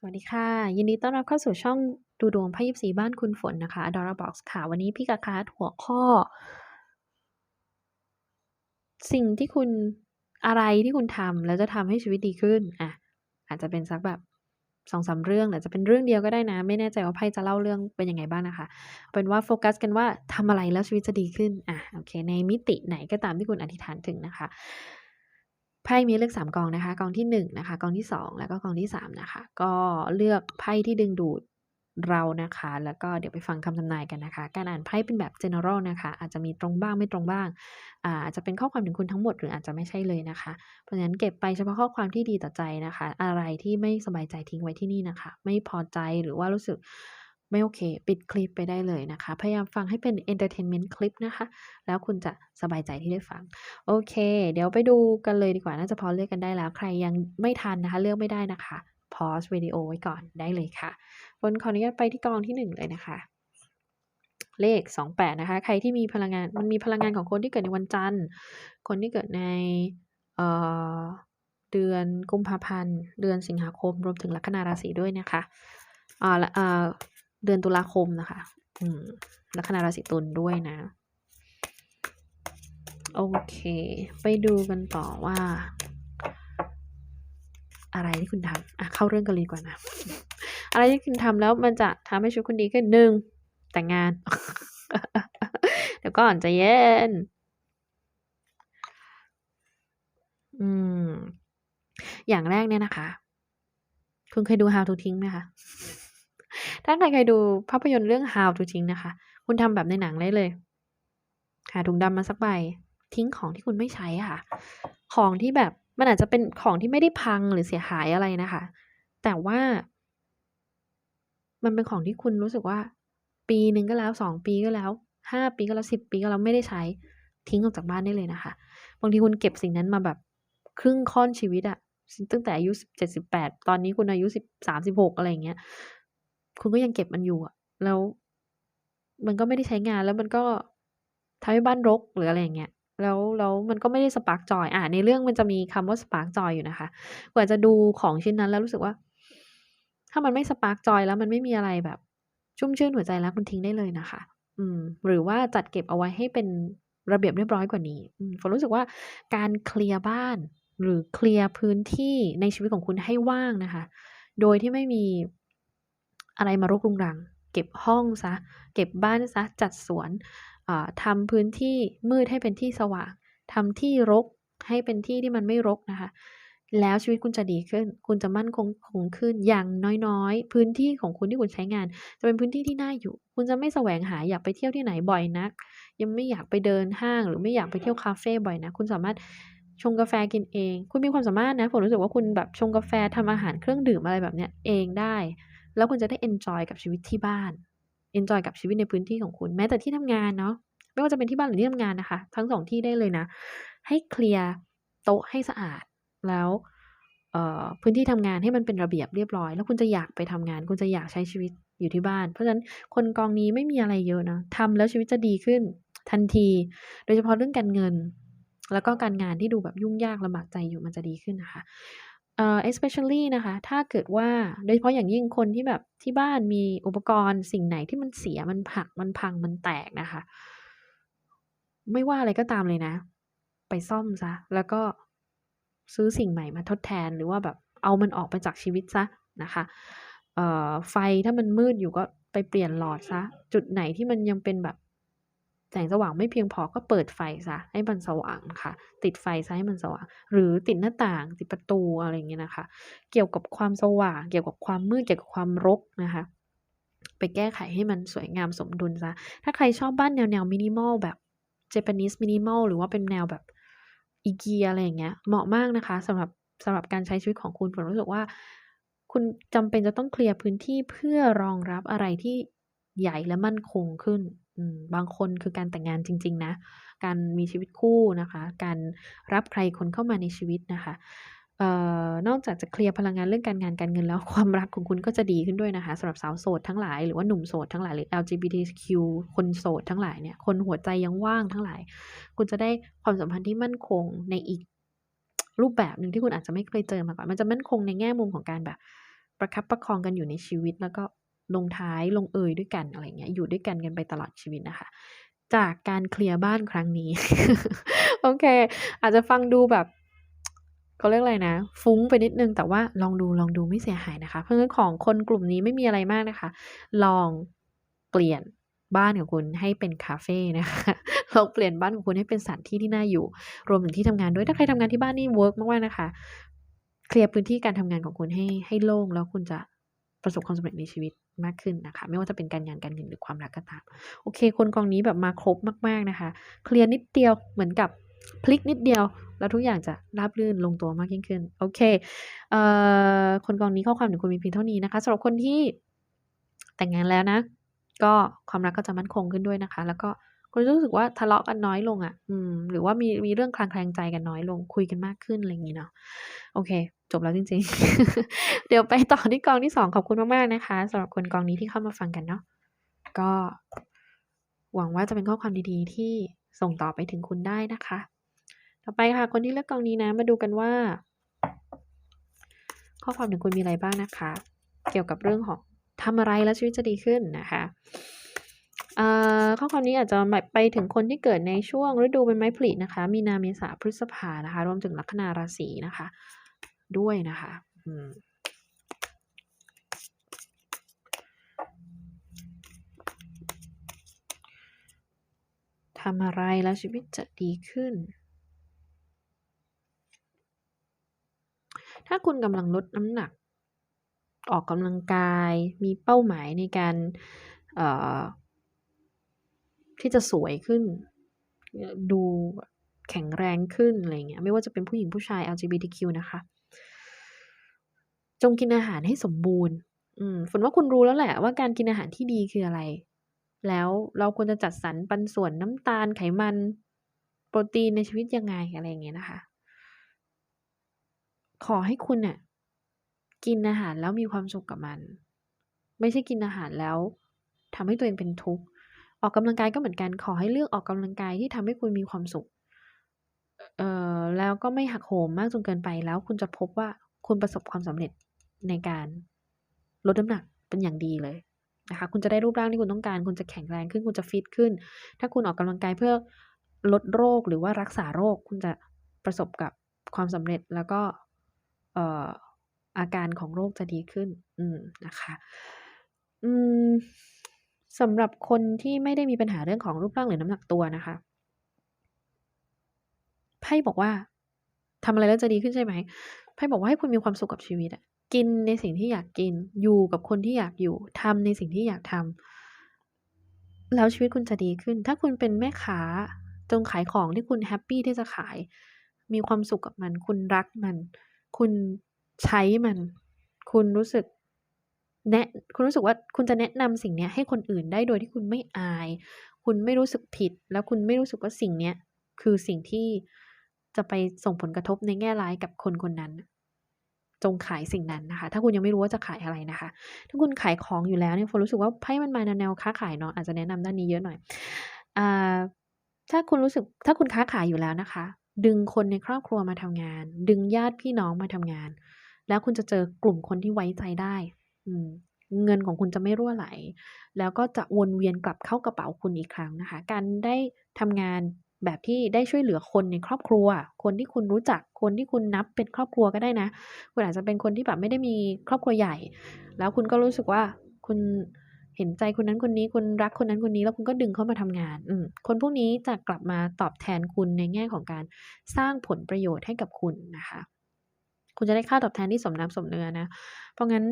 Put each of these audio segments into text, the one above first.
สวัสดีค่ะ ยินดีต้อนรับเข้าสู่ช่องดูดวงไพ่ยิปซีบ้านคุณฝนนะคะ Adora Box ค่ะ วันนี้พี่กาคาหัวข้อ สิ่งที่คุณอะไรที่คุณทำแล้วจะทำให้ชีวิตดีขึ้นอะอาจจะเป็นสักแบบสองสามเรื่องอาจจะเป็นเรื่องเดียวก็ได้นะ ไม่แน่ใจว่าไพ่จะเล่าเรื่องเป็นยังไงบ้างนะคะเอาเป็นว่าโฟกัสกันว่าทำอะไรแล้วชีวิตจะดีขึ้นอะโอเค ในมิติไหนก็ตามที่คุณอธิษฐานถึงนะคะ ไพ่มีเลือกสามกองนะคะ กองที่หนึ่งนะคะ กองที่สองแล้วก็กองที่สามนะคะ ก็เลือกไพ่ที่ดึงดูดเรานะคะ แล้วก็เดี๋ยวไปฟังคำทำนายกันนะคะ การอ่านไพ่เป็นแบบ general นะคะ อาจจะมีตรงบ้างไม่ตรงบ้างอ่าอาจจะเป็นข้อความถึงคุณทั้งหมดหรืออาจจะไม่ใช่เลยนะคะ เพราะฉะนั้นเก็บไปเฉพาะข้อความที่ดีต่อใจนะคะ อะไรที่ไม่สบายใจทิ้งไว้ที่นี่นะคะ ไม่พอใจหรือว่ารู้สึก ไม่โอเค ปิดคลิปไปได้เลยนะคะ พยายามฟังให้เป็น entertainment คลิปนะคะ แล้วคุณจะสบายใจที่ได้ฟัง โอเค เดี๋ยวไปดูกันเลยดีกว่า น่าจะพอเลือกกันได้แล้ว ใครยังไม่ทันนะคะ เลือกไม่ได้นะคะ pause วิดีโอไว้ก่อนได้เลยค่ะบนขออนุญาตไปที่กองที่หนึ่งเลยนะคะ เลข 28 นะคะ ใครที่มีพลังงาน มันมีพลังงานของคนที่เกิดในวันจันทร์ คนที่เกิดในเอ่อเดือนกุมภาพันธ์ เดือนสิงหาคม รวมถึงลัคนาราศีด้วยนะคะอ่าละอ่า เดือนตุลาคมนะคะ อืมลัคนาราศีตุลด้วยนะ โอเค ไปดูกันต่อว่า อะไรที่คุณทำอะเข้าเรื่องกันเลยกว่านะ อะไรที่คุณทำแล้วมันจะทำให้ชีวิตคุณดีขึ้นหนึ่งแต่งงาน เดี๋ยวก่อนใจเย็น อืม อย่างแรกเนี่ยนะคะ คุณเคยดู How to ทิ้งไหมคะ ถ้าใครเคยดูภาพยนตร์เรื่อง How to ทิ้งนะคะ คุณทำแบบในหนังได้เลย หาถุงดำมาสักใบ ทิ้งของที่คุณไม่ใช้ค่ะ ของที่แบบมันอาจจะเป็นของที่ไม่ได้พังหรือเสียหายอะไรนะคะ แต่ว่า มันเป็นของที่คุณรู้สึกว่า ปีหนึ่งก็แล้วสองปีก็แล้วห้าปีก็แล้วสิบปีก็แล้วไม่ได้ใช้ ทิ้งออกจากบ้านได้เลยนะคะบางทีคุณเก็บสิ่งนั้นมาแบบครึ่งค่อนชีวิตอะตั้งแต่อายุสิบเจ็ดสิบแปดตอนนี้คุณอายุสิบสามสิบหกอะไรเงี้ย คุณก็ยังเก็บมันอยู่อะแล้ว มันก็ไม่ได้ใช้งานแล้วมันก็ทำให้บ้านรกหรืออะไรอย่างเงี้ยแล้วแล้วมันก็ไม่ได้สปาร์กจอยอ่าในเรื่องมันจะมีคำว่าสปาร์กจอยอยู่นะคะ กว่าจะดูของชิ้นนั้นแล้วรู้สึกว่า ถ้ามันไม่สปาร์กจอยแล้วมันไม่มีอะไรแบบ ชุ่มชื่นหัวใจแล้วคุณทิ้งได้เลยนะคะ อืม หรือว่าจัดเก็บเอาไว้ให้เป็นระเบียบเรียบร้อยกว่านี้อืมฝนรู้สึกว่าการเคลียร์บ้าน หรือเคลียร์พื้นที่ในชีวิตของคุณให้ว่างนะคะ โดยที่ไม่มี อะไรมารกรุงรัง เก็บห้องซะ เก็บบ้านซะ จัดสวนทำพื้นที่มืดให้เป็นที่สว่างทำที่รกให้เป็นที่ที่มันไม่รกนะคะ แล้วชีวิตคุณจะดีขึ้น คุณจะมั่นคงคงขึ้นอย่างน้อยๆ พื้นที่ของคุณที่คุณใช้งาน จะเป็นพื้นที่ที่น่าอยู่ คุณจะไม่แสวงหาอยากไปเที่ยวที่ไหนบ่อยนัก ยังไม่อยากไปเดินห้าง หรือไม่อยากไปเที่ยวคาเฟ่บ่อยนะ คุณสามารถชงกาแฟกินเอง คุณมีความสามารถนะ ผมรู้สึกว่าคุณแบบชงกาแฟทำอาหารเครื่องดื่มอะไรแบบเนี้ยเองได้ แล้วคุณจะได้ enjoy กับชีวิตที่บ้าน enjoy กับชีวิตในพื้นที่ของคุณแม้แต่ที่ทำงานเนาะไม่ว่าจะเป็นที่บ้านหรือที่ทำงานนะคะ ทั้งสองที่ได้เลยนะ ให้เคลียร์โต๊ะให้สะอาดแล้วพื้นที่ทำงานให้มันเป็นระเบียบเรียบร้อย แล้วคุณจะอยากไปทำงาน คุณจะอยากใช้ชีวิตอยู่ที่บ้าน เพราะฉะนั้นคนกองนี้ไม่มีอะไรเยอะนะทำแล้วชีวิตจะดีขึ้นทันที โดยเฉพาะเรื่องการเงิน แล้วก็การงานที่ดูแบบยุ่งยากลำบากใจอยู่มันจะดีขึ้นนะคะ เอ่อ especially นะคะ ถ้าเกิดว่าโดยเฉพาะอย่างยิ่งคนที่แบบที่บ้านมีอุปกรณ์สิ่งไหนที่มันเสียมันผักมันพังมันแตกนะคะ ไม่ว่าอะไรก็ตามเลยนะ ไปซ่อมซะ แล้วก็ซื้อสิ่งใหม่มาทดแทนหรือว่าแบบเอามันออกไปจากชีวิตซะนะคะเอ่อไฟถ้ามันมืดอยู่ก็ไปเปลี่ยนหลอดซะ จุดไหนที่มันยังเป็นแบบ แสงสว่างไม่เพียงพอก็เปิดไฟซะให้มันสว่างค่ะ ติดไฟซะให้มันสว่าง หรือติดหน้าต่างติดประตูอะไรอย่างเงี้ยนะคะ เกี่ยวกับความสว่าง เกี่ยวกับความมืดเกี่ยวกับความรกนะคะไปแก้ไขให้มันสวยงามสมดุลซะ ถ้าใครชอบบ้านแนวๆ minimal แบบ Japanese minimal หรือว่าเป็นแนวแบบ IKEA อะไรอย่างเงี้ย เหมาะมากนะคะสำหรับสำหรับการใช้ชีวิตของคุณผมรู้สึกว่า คุณจำเป็นจะต้องเคลียร์พื้นที่เพื่อรองรับอะไรที่ใหญ่และมั่นคงขึ้น บางคนคือการแต่งงานจริง ๆ นะ การมีชีวิตคู่นะคะ การรับใครคนเข้ามาในชีวิตนะคะออนอกจากจะเคลียร์พลังงานเรื่องการงานการเงินแล้วความรักของคุณก็จะดีขึ้นด้วยนะคะสำหรับสาวโสดทั้งหลายหรือว่าหนุ่มโสดทั้งหลายหรือ LGBTQ คนโสดทั้งหลายเนี่ยคนหัวใจยังว่างทั้งหลาย คุณจะได้ความสัมพันธ์ที่มั่นคงในอีกรูปแบบหนึ่งที่คุณอาจจะไม่เคยเจอมาก่อนมันจะมั่นคงในแง่มุมของการแบบประคับประคองกันอยู่ในชีวิตแล้วก็ ลงท้ายลงเอยด้วยกันอะไรเงี้ยอยู่ด้วยกันกันไปตลอดชีวิตนะคะ จากการเคลียร์บ้านครั้งนี้ โอเค อาจจะฟังดูแบบเขาเรียกอะไรนะ ฟุ้งไปนิดนึงแต่ว่าลองดูลองดูไม่เสียหายนะคะ เพราะฉะนั้นของคนกลุ่มนี้ไม่มีอะไรมากนะคะ ลองเปลี่ยนบ้านของคุณให้เป็นคาเฟ่นะคะลองเปลี่ยนบ้านของคุณให้เป็นสถานที่ที่น่าอยู่ รวมถึงที่ทำงานด้วยถ้าใครทำงานที่บ้านนี่เวิร์กมากๆนะคะ เคลียร์พื้นที่การทำงานของคุณให้ให้โล่งแล้วคุณจะ ประสบความสำเร็จในชีวิตมากขึ้นนะคะ ไม่ว่าจะเป็นการงานการเงินหรือความรักก็ตามโอเค คนกองนี้แบบมาครบมากๆนะคะ เคลียร์นิดเดียวเหมือนกับพลิกนิดเดียว แล้วทุกอย่างจะราบรื่นลงตัวมากยิ่งขึ้น โอเคเอ่อคนกองนี้ข้อความถึงคุณมีเพียงเท่านี้นะคะสำหรับคนที่แต่งงานแล้วนะ ก็ความรักก็จะมั่นคงขึ้นด้วยนะคะ แล้วก็คุณรู้สึกว่าทะเลาะกันน้อยลงอะ่ะ อืม หรือว่ามีมีเรื่องคลางแคลงใจกันน้อยลง คุยกันมากขึ้นอะไรอย่างงี้เนาะ โอเค จบแล้วจริง ๆ เดี๋ยวไปต่อที่กองที่2ขอบคุณมากๆนะคะสำหรับคนกองนี้ที่เข้ามาฟังกันเนาะก็หวังว่าจะเป็นข้อความดีๆ ที่ส่งต่อไปถึงคุณได้นะคะ ต่อไปค่ะ คนที่เลือกกองนี้นะ มาดูกันว่า ข้อความถึงคุณมีอะไรบ้างนะคะ เกี่ยวกับเรื่องของทำอะไรแล้วชีวิตจะดีขึ้นนะคะเอ่อข้อความนี้อาจจะไปถึงคนที่เกิดในช่วงฤดูใบไม้ผลินะคะ มีนาเมษาพฤษภานะคะ รวมถึงลัคนาราศีนะคะ ด้วยนะคะอืมทำอะไรแล้วชีวิตจะดีขึ้น ถ้าคุณกำลังลดน้ำหนัก ออกกำลังกาย มีเป้าหมายในการเอ่อที่จะสวยขึ้นเอ่อดูแบบแข็งแรงขึ้นอะไรอย่างเงี้ย ไม่ว่าจะเป็นผู้หญิงผู้ชาย LGBTQ นะคะ จงกินอาหารให้สมบูรณ์ อืมฝนว่าคุณรู้แล้วแหละว่าการกินอาหารที่ดีคืออะไร แล้วเราควรจะจัดสรรปันส่วนน้ำตาลไขมัน โปรตีนในชีวิตยังไงอะไรอย่างเงี้ยนะคะ ขอให้คุณน่ะกินอาหารแล้วมีความสุขกับมัน ไม่ใช่กินอาหารแล้วทำให้ตัวเองเป็นทุกข์ออกกำลังกายก็เหมือนกันขอให้เลือกออกกำลังกายที่ทำให้คุณมีความสุขเอ่อแล้วก็ไม่หักโหมมากจนเกินไปแล้ว คุณจะพบว่าคุณประสบความสำเร็จ ในการลดน้ำหนักเป็นอย่างดีเลยนะคะ คุณจะได้รูปร่างที่คุณต้องการ คุณจะแข็งแรงขึ้น คุณจะฟิตขึ้น ถ้าคุณออกกำลังกายเพื่อลดโรคหรือว่ารักษาโรค คุณจะประสบกับความสำเร็จแล้วก็อออาการของโรคจะดีขึ้น อืมนะคะอืมสำหรับคนที่ไม่ได้มีปัญหาเรื่องของรูปร่างหรือน้ำหนักตัวนะคะไพ่บอกว่าทำอะไรแล้วจะดีขึ้นใช่ไหมไพ่บอกว่าให้คุณมีความสุขกับชีวิตอะ กินในสิ่งที่อยากกิน อยู่กับคนที่อยากอยู่ทำในสิ่งที่อยากทำแล้วชีวิตคุณจะดีขึ้น ถ้าคุณเป็นแม่ค้าจงขายของที่คุณแฮปปี้ที่จะขาย มีความสุขกับมัน คุณรักมัน คุณใช้มัน คุณรู้สึกแนะคุณรู้สึกว่าคุณจะแนะนำสิ่งนี้ให้คนอื่นได้โดยที่คุณไม่อาย คุณไม่รู้สึกผิด แล้วคุณไม่รู้สึกว่าสิ่งเนี้ยคือสิ่งที่จะไปส่งผลกระทบในแง่ร้ายกับคนคนนั้น จงขายสิ่งนั้นนะคะ ถ้าคุณยังไม่รู้ว่าจะขายอะไรนะคะ ถ้าคุณขายของอยู่แล้วเนี่ยฝนรู้สึกว่าไพ่มันมาแนวค้าขายเนาะอาจจะแนะนำด้านนี้เยอะหน่อยอ่าถ้าคุณรู้สึกถ้าคุณค้าขายอยู่แล้วนะคะ ดึงคนในครอบครัวมาทำงาน ดึงญาติพี่น้องมาทำงาน แล้วคุณจะเจอกลุ่มคนที่ไว้ใจได้ อืมเงินของคุณจะไม่รั่วไหล แล้วก็จะวนเวียนกลับเข้ากระเป๋าคุณอีกครั้งนะคะ การได้ทำงาน แบบที่ได้ช่วยเหลือคนในครอบครัว คนที่คุณรู้จัก คนที่คุณนับเป็นครอบครัวก็ได้นะ คุณอาจจะเป็นคนที่แบบไม่ได้มีครอบครัวใหญ่ แล้วคุณก็รู้สึกว่าคุณเห็นใจคนนั้นคนนี้คุณรักคนนั้นคนนี้แล้วคุณก็ดึงเขามาทำงาน อืคนพวกนี้จะกลับมาตอบแทนคุณในแง่ของการสร้างผลประโยชน์ให้กับคุณนะคะ คุณจะได้ค่าตอบแทนที่สมน้ำสมเนื้อนะ เพราะงั้น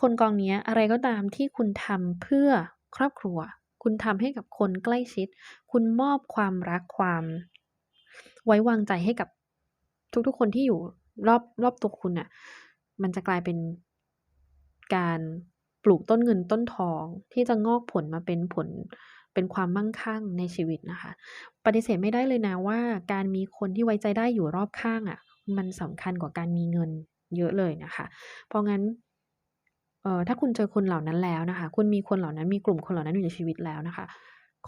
คนกองนี้อะไรก็ตามที่คุณทำเพื่อครอบครัว คุณทำให้กับคนใกล้ชิด คุณมอบความรักความ ไว้วางใจให้กับทุกๆคนที่อยู่รอบรอบตัวคุณน่ะ มันจะกลายเป็นการปลูกต้นเงินต้นทองที่จะงอกผลมาเป็นผลเป็นความมั่งคั่งในชีวิตนะคะ ปฏิเสธไม่ได้เลยนะว่า การมีคนที่ไว้ใจได้อยู่รอบข้างอะมันสำคัญกว่าการมีเงินเยอะเลยนะคะ เพราะงั้น อ่อถ้าคุณเจอคนเหล่านั้นแล้วนะคะ คุณมีคนเหล่านั้นมีกลุ่มคนเหล่านั้นอยู่ในชีวิตแล้วนะคะ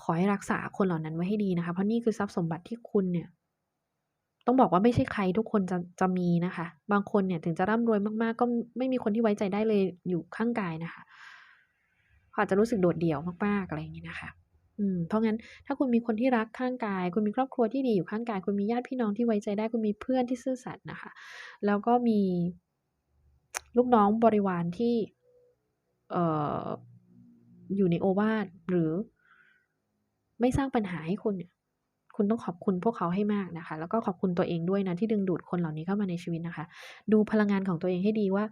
ขอให้รักษาคนเหล่านั้นไว้ให้ดีนะคะ เพราะนี่คือทรัพย์สมบัติที่คุณเนี่ย ต้องบอกว่าไม่ใช่ใครทุกคนจะจะมีนะคะ บางคนเนี่ยถึงจะร่ำรวยมากๆ ก็ไม่มีคนที่ไว้ใจได้เลยอยู่ข้างกายนะคะอาจจะรู้สึกโดดเดี่ยวมากๆอะไรอย่างงี้นะคะ อืม เพราะงั้นถ้าคุณมีคนที่รักข้างกาย คุณมีครอบครัวที่ดีอยู่ข้างกาย คุณมีญาติพี่น้องที่ไว้ใจได้ คุณมีเพื่อนที่ซื่อสัตย์นะคะ แล้วก็มีลูกน้องบริวารที่ อออยู่ในโอวาทหรือ ไม่สร้างปัญหาให้คุณเนี่ยคุณต้องขอบคุณพวกเขาให้มากนะคะ แล้วก็ขอบคุณตัวเองด้วยนะที่ดึงดูดคนเหล่านี้เข้ามาในชีวิตนะคะ ดูพลังงานของตัวเองให้ดีว่า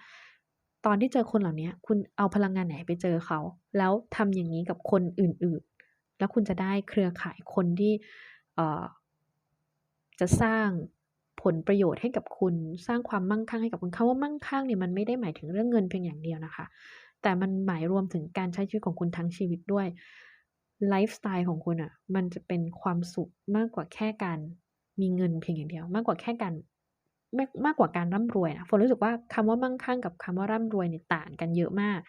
ตอนที่เจอคนเหล่านี้คุณเอาพลังงานไหนไปเจอเขา แล้วทำอย่างงี้กับคนอื่น ๆ แล้วคุณจะได้เครือข่ายคนที่เออจะสร้างผลประโยชน์ให้กับคุณ สร้างความมั่งคั่งให้กับคุณคำว่ามั่งคั่งเนี่ยมันไม่ได้หมายถึงเรื่องเงินเพียงอย่างเดียวนะคะ แต่มันหมายรวมถึงการใช้ชีวิตของคุณทั้งชีวิตด้วยไลฟ์สไตล์ของคุณน่ะ มันจะเป็นความสุขมากกว่าแค่การมีเงินเพียงอย่างเดียว มากกว่าแค่การมากมากกว่าการร่ำรวยอะฝนรู้สึกว่าคำว่ามั่งคั่งกับคำว่าร่ำรวยเนี่ยต่างกันเยอะมาก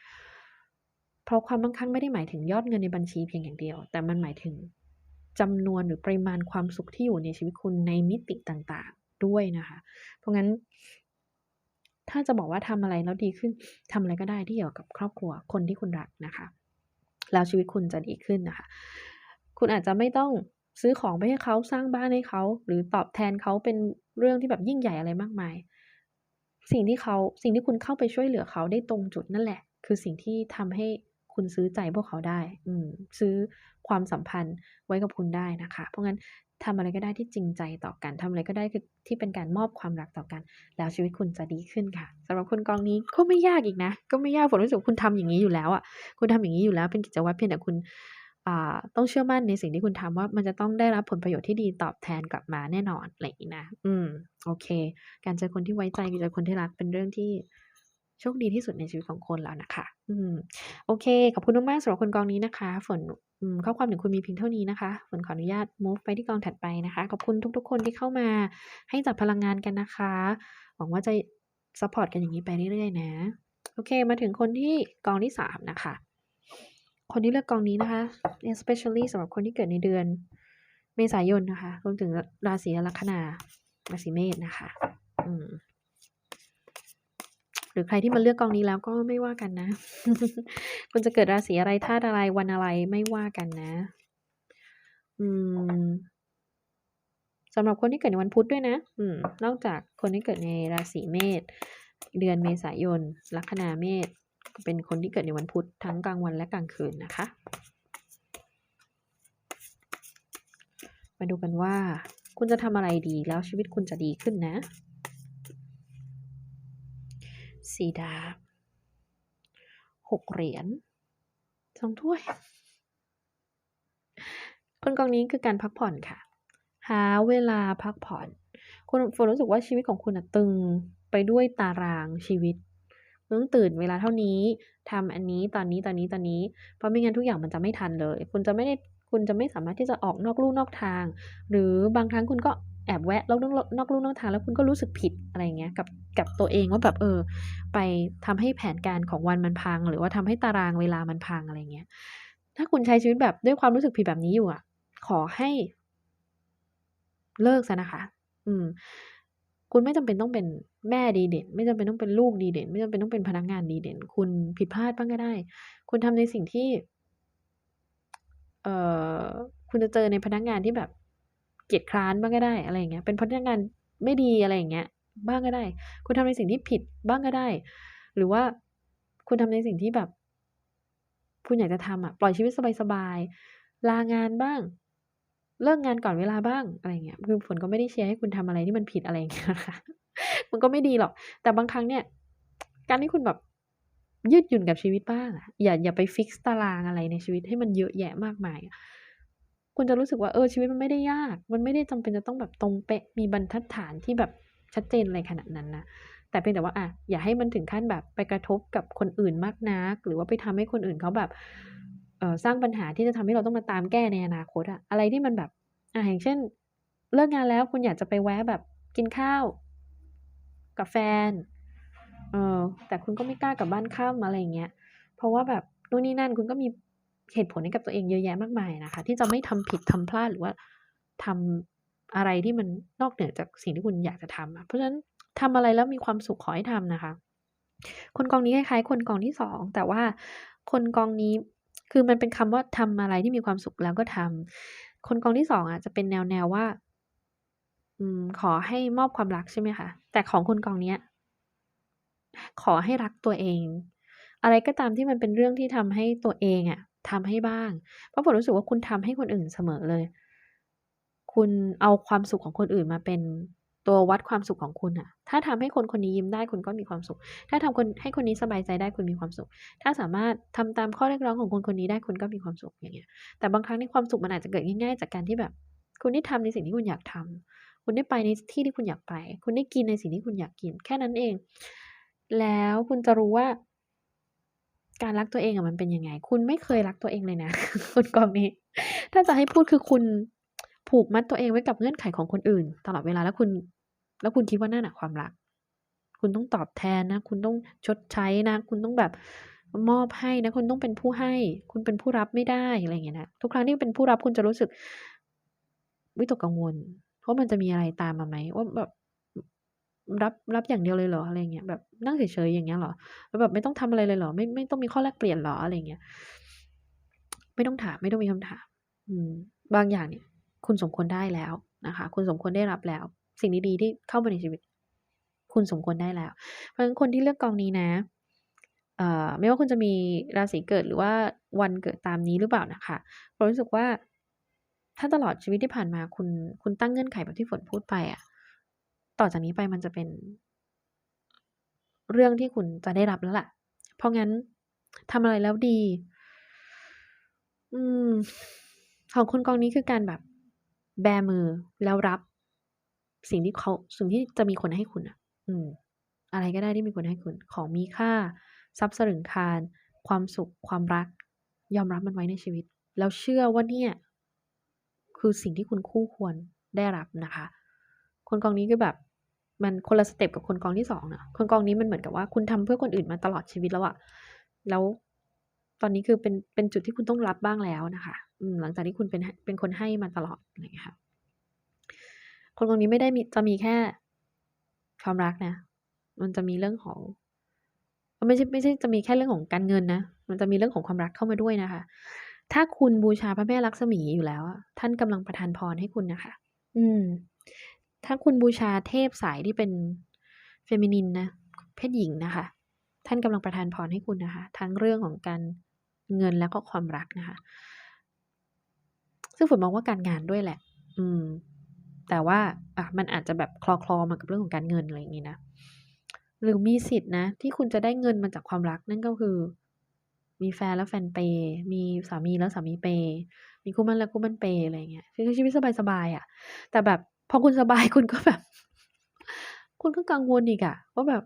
เพราะความมั่งคั่งไม่ได้หมายถึงยอดเงินในบัญชีเพียงอย่างเดียว แต่มันหมายถึงจำนวนหรือปริมาณความสุขที่อยู่ในชีวิตคุณในมิติต่างๆด้วยนะคะ เพราะงั้น ถ้าจะบอกว่าทำอะไรแล้วดีขึ้นทำอะไรก็ได้ที่เกี่ยวกับครอบครัวคนที่คุณรักนะคะ แล้วชีวิตคุณจะดีขึ้นนะคะ คุณอาจจะไม่ต้องซื้อของไปให้เขาสร้างบ้านให้เขา หรือตอบแทนเขาเป็นเรื่องที่แบบยิ่งใหญ่อะไรมากมาย สิ่งที่เขาสิ่งที่คุณเข้าไปช่วยเหลือเขาได้ตรงจุดนั่นแหละ คือสิ่งที่ทำให้คุณซื้อใจพวกเขาได้ อืมซื้อความสัมพันธ์ไว้กับคุณได้นะคะ เพราะงั้น ทำอะไรก็ได้ที่จริงใจต่อกันทำอะไรก็ได้คือที่เป็นการมอบความรักต่อกัน แล้วชีวิตคุณจะดีขึ้นค่ะสำหรับคนกองนี้ก็ไม่ยากอีกนะ ก็ไม่ยากฝนรู้สึกคุณทำอย่างงี้อยู่แล้วอะคุณทำอย่างงี้อยู่แล้วเป็นกิจวัตรเพียงแต่คุณอ่าต้องเชื่อมั่นในสิ่งที่คุณทำว่ามันจะต้องได้รับผลประโยชน์ที่ดีตอบแทนกลับมาแน่นอนอะไรอย่างงี้นะ อืม โอเค การเจอคนที่ไว้ใจเจอคนที่รักเป็นเรื่องที่ โชคดีที่สุดในชีวิตของคนแล้วนะคะ อืม โอเค ขอบคุณมากๆสำหรับคนกองนี้นะคะ ฝนข้อความถึงคุณมีเพียงเท่านี้นะคะ ฝนขออนุญาต move ไปที่กองถัดไปนะคะ ขอบคุณทุกๆ คนที่เข้ามาให้จับพลังงานกันนะคะ หวังว่าจะซัปพอร์ตกันอย่างงี้ไปเรื่อยๆนะ โอเค มาถึงคนที่กองที่3น่ะคะ คนที่เลือกกองนี้นะคะ especially สำหรับคนที่เกิดในเดือนเมษายนนะคะ รวมถึงรราศีลัคนาราศีเมษนะคะ อืม หรือใครที่มาเลือกกองนี้แล้วก็ไม่ว่ากันนะ คุณจะเกิดราศีอะไรธาตุอะไรวันอะไรไม่ว่ากันนะ อืมสำหรับคนที่เกิดในวันพุธด้วยนะ อืม นอกจากคนที่เกิดในราศีเมษเดือนเมษายน ลัคนาเมษเป็นคนที่เกิดในวันพุธทั้งกลางวันและกลางคืนนะคะ มาดูกันว่า คุณจะทำอะไรดีแล้วชีวิตคุณจะดีขึ้นนะ 4ดาบ6เหรียญ2ถ้วย คนกองนี้คือการพักผ่อนค่ะ หาเวลาพักผ่อนคุณฝนรู้สึกว่าชีวิตของคุณตึงไปด้วยตารางชีวิตต้องตื่นเวลาเท่านี้ทำอันนี้ตอนนี้ตอนนี้ตอนนี้ เพราะไม่งั้นทุกอย่างมันจะไม่ทันเลย คุณจะไม่ได้คุณจะไม่สามารถที่จะออกนอกลู่นอกทาง หรือบางครั้งคุณก็ แอบแวะแล้วนอกลนอกลู่นอกทางแล้วคุณก็รู้สึกผิดอะไรเงี้ยกับกับตัวเองว่าแบบเออ ไปทำให้แผนการของวันมันพัง หรือว่าทำให้ตารางเวลามันพังอะไรเงี้ย ถ้าคุณใช้ชีวิตแบบด้วยความรู้สึกผิดแบบนี้อยู่อะ ขอให้ เลิกเสียนะคะ อืม คุณไม่จำเป็นต้องเป็นแม่ดีเด่น ไม่จำเป็นต้องเป็นลูกดีเด่น ไม่จำเป็นต้องเป็นพนักงานดีเด่น คุณผิดพลาดบ้างก็ได้ คุณทำในสิ่งที่ เอ่อคุณจะเจอในพนักงานที่แบบ เกียจคร้านบ้างก็ได้อะไรอย่างเงี้ยเป็นพนักงานไม่ดีอะไรอย่างเงี้ยบ้างก็ได้ คุณทำในสิ่งที่ผิดบ้างก็ได้ หรือว่าคุณทำในสิ่งที่แบบ คุณอยากจะทำอะปล่อยชีวิตสบายๆลางานบ้าง เลิกงานก่อนเวลาบ้างอะไรเงี้ยคือฝนก็ไม่ได้เชียร์ให้คุณทำอะไรที่มันผิดอะไรเงี้ยค่ะมันก็ไม่ดีหรอก แต่บางครั้งเนี่ย การที่คุณแบบยืดหยุ่นกับชีวิตบ้างอะอย่าอย่าไปฟิกตารางอะไรในชีวิตให้มันเยอะแยะมากมายอะ คุณจะรู้สึกว่าเออชีวิตมันไม่ได้ยาก มันไม่ได้จำเป็นจะต้องแบบตรงเป๊ะมีบรรทัดฐานที่แบบชัดเจนอะไรขนาดนั้นนะแต่เพียงแต่ว่าอะอย่าให้มันถึงขั้นแบบไปกระทบกับคนอื่นมากนัก หรือว่าไปทำให้คนอื่นเขาแบบเอ่อสร้างปัญหาที่จะทำให้เราต้องมาตามแก้ในอนาคตอะอะไรที่มันแบบอะอย่างเช่น เลิกงานแล้วคุณอยากจะไปแวะแบบกินข้าวกับแฟนเออแต่คุณก็ไม่กล้ากลับบ้านค่ำอะไรอย่างเงี้ย เพราะว่าแบบนู่นนี่นั่นคุณก็มี เหตุผลให้กับตัวเองเยอะแยะมากมายนะคะ ที่จะไม่ทำผิดทำพลาดหรือว่าทอะไรที่มันนอกเหนือจากสิ่งที่คุณอยากจะทำเพราะฉะนั้นทำอะไรแล้วมีความสุขขอให้ทำนะคะ คนกองนี้คล้ายๆ คนกองที่2แต่ว่าคนกองนี้คือมันเป็นคำว่าทำอะไรที่มีความสุขแล้วก็ทำคนกองที่2องอะจะเป็นแนวๆว่า อืม ขอให้มอบความรักใช่ไหมคะแต่ของคนกองเนี้ย ขอให้รักตัวเอง อะไรก็ตามที่มันเป็นเรื่องที่ทำให้ตัวเองอะ ทำให้บ้าง เพราะผมรู้สึกว่าคุณทำให้คนอื่นเสมอเลย คุณเอาความสุขของคนอื่นมาเป็นตัววัดความสุขของคุณอะถ้าทำให้คนคนนี้ยิ้มได้คุณก็มีความสุข ถ้าทำคนให้คนนี้สบายใจได้คุณมีความสุข ถ้าสามารถทำตามข้อเรียกร้องของคนคนนี้ได้คุณก็มีความสุขอย่างเงี้ย แต่บางครั้งในความสุขมันอาจจะเกิดง่ายๆ จากการที่แบบ คุณได้ทำในสิ่งที่คุณอยากทำคุณได้ไปในที่ที่คุณอยากไป คุณได้กินในสิ่งที่คุณอยากกิน แค่นั้นเอง แล้วคุณจะรู้ว่า การรักตัวเองอะมันเป็นยังไง คุณไม่เคยรักตัวเองเลยนะคนกองนี้ ถ้าจะให้พูดคือคุณผูกมัดตัวเองไว้กับเงื่อนไขของคนอื่น ตลอดเวลาแล้วคุณ แล้วคุณคิดว่านั่นน่ะความรัก คุณต้องตอบแทนนะ คุณต้องชดใช้นะ คุณต้องแบบมอบให้นะ คุณต้องเป็นผู้ให้ คุณเป็นผู้รับไม่ได้อะไรอย่างเงี้ยนะทุกครั้งที่เป็นผู้รับคุณจะรู้สึกวิตกกังวลว่ามันจะมีอะไรตามมาไหมว่าแบบ รับรับอย่างเดียวเลยเหรออะไรเงี้ยแบบนั่งเฉยๆอย่างเงี้ยเหรอแล้วแบบไม่ต้องทำอะไรเลยเหรอ ไม่ไม่ต้องมีข้อแลกเปลี่ยนเหรออะไรเงี้ยไม่ต้องถามไม่ต้องมีคำถาม อืม บางอย่างเนี่ย คุณสมควรได้แล้วนะคะ คุณสมควรได้รับแล้ว สิ่งดีๆที่เข้ามาในชีวิต คุณสมควรได้แล้ว เพราะฉะนั้นคนที่เลือกกองนี้นะเอ่อไม่ว่าคุณจะมีราศีเกิดหรือว่าวันเกิดตามนี้หรือเปล่านะคะผมรู้สึกว่าถ้าตลอดชีวิตที่ผ่านมาคุณคุณตั้งเงื่อนไขแบบที่ฝนพูดไปอะ ต่อจากนี้ไปมันจะเป็น เรื่องที่คุณจะได้รับแล้วล่ะ เพราะงั้นทำอะไรแล้วดี อืม ของคนกองนี้คือการแบบ แบมือแล้วรับ สิ่งที่เขาสิ่งที่จะมีคนให้คุณอะอืม อะไรก็ได้ที่มีคนให้คุณ ของมีค่า ทรัพย์สรึงคาร ความสุข ความรัก ยอมรับมันไว้ในชีวิต แล้วเชื่อว่าเนี่ย คือสิ่งที่คุณคู่ควรได้รับนะคะ คนกองนี้คือแบบ มันคนละสเต็ปกับคนกองที่2เนะคนกองนี้มันเหมือนกับว่าคุณทำเพื่อคนอื่นมาตลอดชีวิตแล้วอะแล้วตอนนี้คือเป็นเป็นจุดที่คุณต้องรับบ้างแล้วนะคะอืมหลังจากที่คุณเป็นเป็นคนให้มาตลอดอะไรอย่างเงี้ยค่ะคนกองนี้ไม่ได้มีจะมีแค่ความรักนะ มันจะมีเรื่องของไม่ใช่ไม่ใช่จะมีแค่เรื่องของการเงินนะ มันจะมีเรื่องของความรักเข้ามาด้วยนะคะ ถ้าคุณบูชาพระแม่ลักษมีอยู่แล้วท่านกำลังประทานพรให้คุณนะคะ อืม ถ้าคุณบูชาเทพสายที่เป็น feminine นะเพศหญิงนะคะ ท่านกำลังประทานพรให้คุณนะคะ ทั้งเรื่องของการเงินแล้วก็ความรักนะคะ ซึ่งฝนมองว่าการงานด้วยแหละ อืม แต่ว่าอะมันอาจจะแบบคลอๆมากับเรื่องของการเงินอะไรอย่างงี้นะหรือมีสิทธิ์นะ ที่คุณจะได้เงินมาจากความรักนั่นก็คือ มีแฟนแล้วแฟนเปย์มีสามีแล้วสามีเปย์มีคู่มั้นแล้วคู่มั้นเปย์อะไรอย่างเงี้ยคือชีวิตสบายๆอะแต่แบบ พอคุณสบายคุณก็แบบ คุณก็กังวลอีกอะว่าแบบ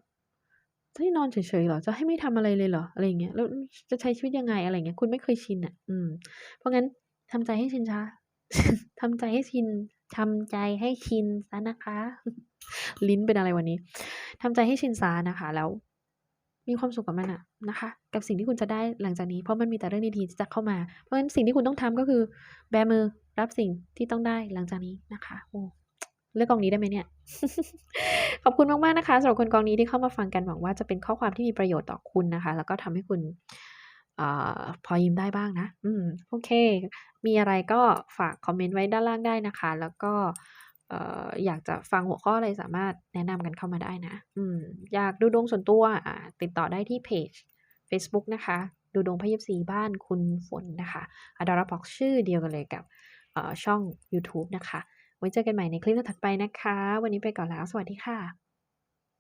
จะให้นอนเฉยๆเหรอ จะให้ไม่ทำอะไรเลยเหรออะไรเงี้ยแล้วจะใช้ชีวิตยังไงอะไรเงี้ยคุณไม่เคยชินอะอืม เพราะงั้นทำใจให้ชินเสียทำใจให้ชินทำใจให้ชินเสียนะคะ ลิ้นเป็นอะไรวันนี้ทำใจให้ชินเสียนะคะ แล้ว มีความสุขกับมันอะนะคะ กับสิ่งที่คุณจะได้หลังจากนี้เพราะมันมีแต่เรื่องดีๆที่จะเข้ามาเพราะงั้นสิ่งที่คุณต้องทำก็คือ แบมือรับสิ่งที่ต้องได้หลังจากนี้นะคะโอ้ เลือกกองนี้ได้ไหมเนี่ย ขอบคุณมากๆนะคะสำหรับคนกองนี้ที่เข้ามาฟังกันหวังว่าจะเป็นข้อความที่มีประโยชน์ต่อคุณนะคะ แล้วก็ทำให้คุณอพอยิ้มได้บ้างนะ อืมโอเค มีอะไรก็ฝากคอมเมนต์ไว้ด้านล่างได้นะคะ แล้วก็ออยากจะฟังหัวข้ออะไรสามารถแนะนำกันเข้ามาได้นะ อืม อยากดูดวงส่วนตัวติดต่อได้ที่เพจเฟซบุ๊กนะคะ ดูดวงพยิปซีบ้านคุณฝนนะคะ Adora Box ชื่อเดียวกันเลยกับเอ่อช่องยูทูบนะคะ ไว้เจอกันใหม่ในคลิปถัดไปนะคะ วันนี้ไปก่อนแล้ว สวัสดีค่ะ